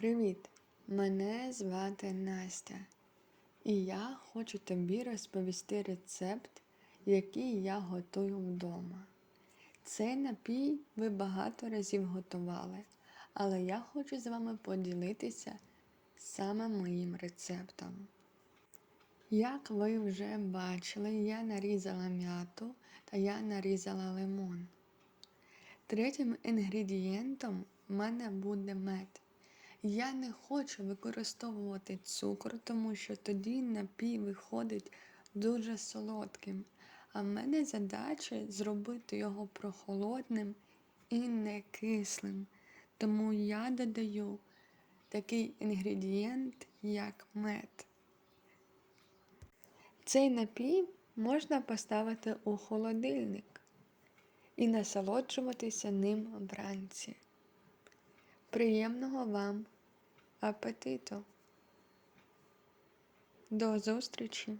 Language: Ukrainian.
Привіт! Мене звати Настя, і я хочу тобі розповісти рецепт, який я готую вдома. Цей напій ви багато разів готували, але я хочу з вами поділитися саме моїм рецептом. Як ви вже бачили, я нарізала м'яту та я нарізала лимон. Третім інгредієнтом в мене буде мед. Я не хочу використовувати цукор, тому що тоді напій виходить дуже солодким. А в мене задача зробити його прохолодним і не кислим. Тому я додаю такий інгредієнт, як мед. Цей напій можна поставити у холодильник і насолоджуватися ним вранці. Приємного вам апетиту! До зустрічі!